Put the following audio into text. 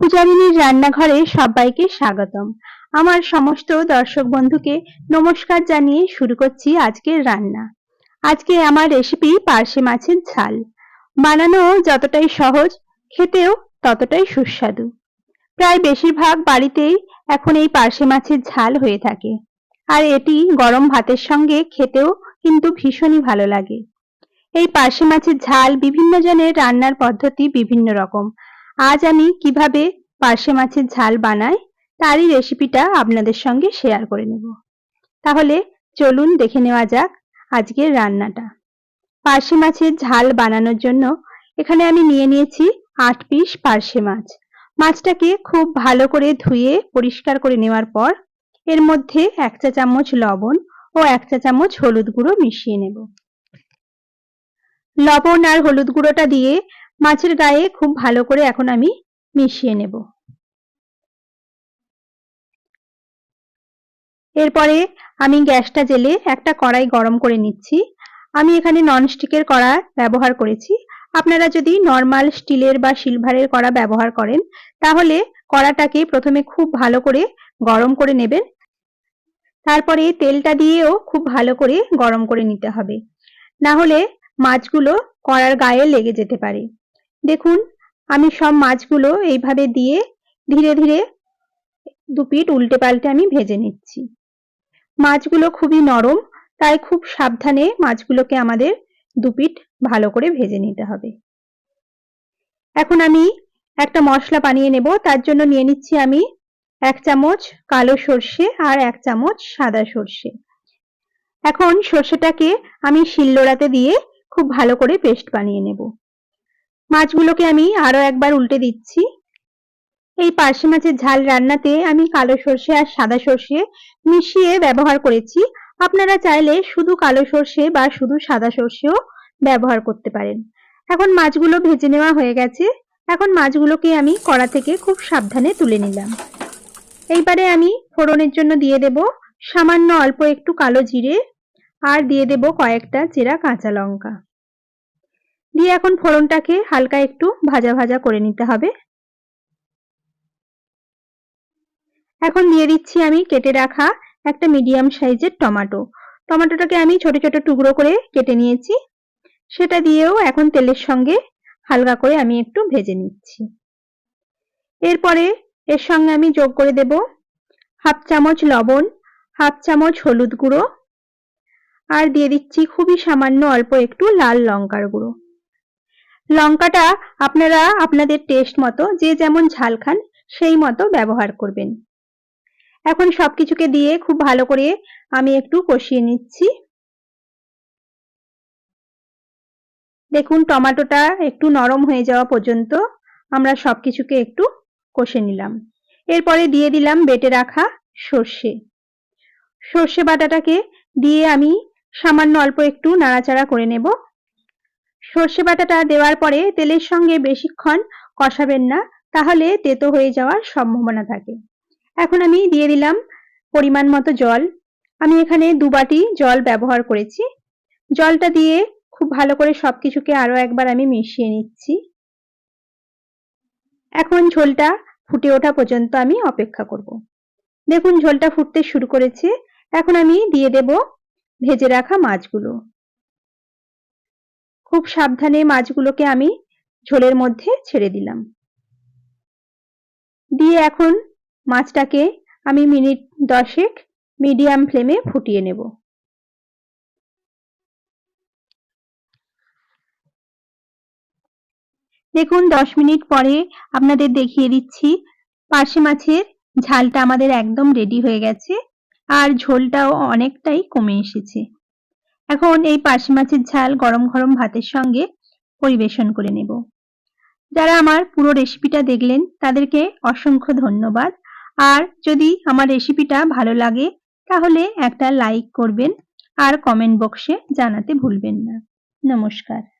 পূজারিনীর রান্নাঘরে সবাইকে স্বাগতম। আমার সমস্ত দর্শক বন্ধুকে নমস্কার জানিয়ে শুরু করছি আজকের রান্না। আজকে আমার রেসিপি পার্শে মাছের ঝাল। বানানো যতটাই সহজ, খেতেও ততটাই সুস্বাদু। প্রায় বেশিরভাগ বাড়িতেই এখন এই পার্শে মাছের ঝাল হয়ে থাকে। আর এটি গরম ভাতের সঙ্গে খেতেও কিন্তু ভীষণই ভালো লাগে। এই পার্শে মাছের ঝাল বিভিন্ন জনের রান্নার পদ্ধতি বিভিন্ন রকম। আজ আমি কীভাবে পার্শে মাছের ঝাল বানাই তারই রেসিপিটা আপনাদের সঙ্গে শেয়ার করে নেব। তাহলে চলুন দেখে নেওয়া যাক আজকের রান্নাটা। পার্শে মাছের ঝাল বানানোর জন্য এখানে আমি নিয়ে নিয়েছি আট পিস পার্শে মাছ। মাছটাকে খুব ভালো করে ধুয়ে পরিষ্কার করে নেওয়ার পর এর মধ্যে এক চা চামচ লবণ ও এক চা চামচ হলুদ গুঁড়ো মিশিয়ে নেব। লবণ আর হলুদ গুঁড়োটা দিয়ে মাছের গায়ে খুব ভালো করে এখন আমি মিশিয়ে নেব। এরপরে আমি গ্যাসটা জেলে একটা কড়াই গরম করে নিচ্ছি। আমি এখানে ননস্টিকের কড়া ব্যবহার করেছি। আপনারা যদি নর্মাল স্টিলের বা সিলভারের কড়া ব্যবহার করেন, তাহলে কড়াটাকে প্রথমে খুব ভালো করে গরম করে নেবেন। তারপরে তেলটা দিয়েও খুব ভালো করে গরম করে নিতে হবে। না হলে মাছগুলো কড়ার গায়ে লেগে যেতে পারে। দেখুন, আমি সব মাছগুলো এইভাবে দিয়ে ধীরে ধীরে দু পিঠ উল্টে পাল্টে আমি ভেজে নিচ্ছি। মাছগুলো খুবই নরম, তাই খুব সাবধানে মাছগুলোকে আমাদের দু পিঠ ভালো করে ভেজে নিতে হবে। এখন আমি একটা মশলা বানিয়ে নেব, তার জন্য নিয়ে নিচ্ছি আমি এক চামচ কালো সর্ষে আর এক চামচ সাদা সর্ষে। এখন সর্ষেটাকে আমি শিলনোড়াতে দিয়ে খুব ভালো করে পেস্ট বানিয়ে নেব। মাছগুলোকে আমি আরও একবার উল্টে দিচ্ছি। এই পার্শে মাছের ঝাল রান্নাতে আমি কালো সর্ষে আর সাদা সর্ষে মিশিয়ে ব্যবহার করেছি। আপনারা চাইলে শুধু কালো সর্ষে বা শুধু সাদা সর্ষেও ব্যবহার করতে পারেন। এখন মাছগুলো ভেজে নেওয়া হয়ে গেছে। এখন মাছগুলোকে আমি কড়া থেকে খুব সাবধানে তুলে নিলাম। এইবারে আমি ফোড়নের জন্য দিয়ে দেব সামান্য অল্প একটু কালো জিরে আর দিয়ে দেব কয়েকটা চেরা কাঁচা লঙ্কা। দিয়ে এখন ফোড়নটাকে হালকা একটু ভাজা ভাজা করে নিতে হবে। এখন দিয়ে দিচ্ছি আমি কেটে রাখা একটা মিডিয়াম সাইজের টমেটো। টমেটোটাকে আমি ছোট ছোট টুকরো করে কেটে নিয়েছি। সেটা দিয়েও এখন তেলের সঙ্গে হালকা করে আমি একটু ভেজে নিচ্ছি। এরপরে এর সঙ্গে আমি যোগ করে দেব হাফ চামচ লবণ, হাফ চামচ হলুদ গুঁড়ো, আর দিয়ে দিচ্ছি খুবই সামান্য অল্প একটু লাল লঙ্কার গুঁড়ো। লঙ্কাটা আপনারা আপনাদের টেস্ট মতো, যে যেমন ঝাল খান, সেই মতো ব্যবহার করবেন। এখন সবকিছুকে দিয়ে খুব ভালো করে আমি একটু কষিয়ে নিচ্ছি। দেখুন, টমেটোটা একটু নরম হয়ে যাওয়া পর্যন্ত আমরা সবকিছুকে একটু কষে নিলাম। এরপরে দিয়ে দিলাম বেটে রাখা সর্ষে। সর্ষে বাটাটাকে দিয়ে আমি সামান্য অল্প একটু নাড়াচাড়া করে নেব। সর্ষে বাটাটা দেওয়ার পরে তেলের সঙ্গে বেশিক্ষণ কষাবেন না, তাহলে তেতো হয়ে যাওয়ার সম্ভাবনা থাকে। এখন আমি দিয়ে দিলাম পরিমাণ মতো জল। আমি এখানে দু বাটি জল ব্যবহার করেছি। জলটা দিয়ে খুব ভালো করে সব কিছুকে আরও একবার আমি মিশিয়ে নিচ্ছি। এখন ঝোলটা ফুটে ওঠা পর্যন্ত আমি অপেক্ষা করব। দেখুন, ঝোলটা ফুটতে শুরু করেছে। এখন আমি দিয়ে দেব ভেজে রাখা মাছগুলো। খুব সাবধানে মাছগুলোকে আমি ঝোলের মধ্যে ছেড়ে দিলাম। দিয়ে এখন মাছটাকে আমি মিনিট দশেক মিডিয়াম ফ্লেমে ফুটিয়ে নেব। দেখুন, দশ মিনিট পরে আপনাদের দেখিয়ে দিচ্ছি, পার্শে মাছের ঝালটা আমাদের একদম রেডি হয়ে গেছে, আর ঝোলটাও অনেকটাই কমে এসেছে। এখন এই পার্শে মাছের ঝাল গরম গরম ভাতের সঙ্গে পরিবেশন করে নেব। যারা আমার পুরো রেসিপিটা দেখলেন, তাদেরকে অসংখ্য ধন্যবাদ। আর যদি আমার রেসিপিটা ভালো লাগে, তাহলে একটা লাইক করবেন আর কমেন্ট বক্সে জানাতে ভুলবেন না। নমস্কার।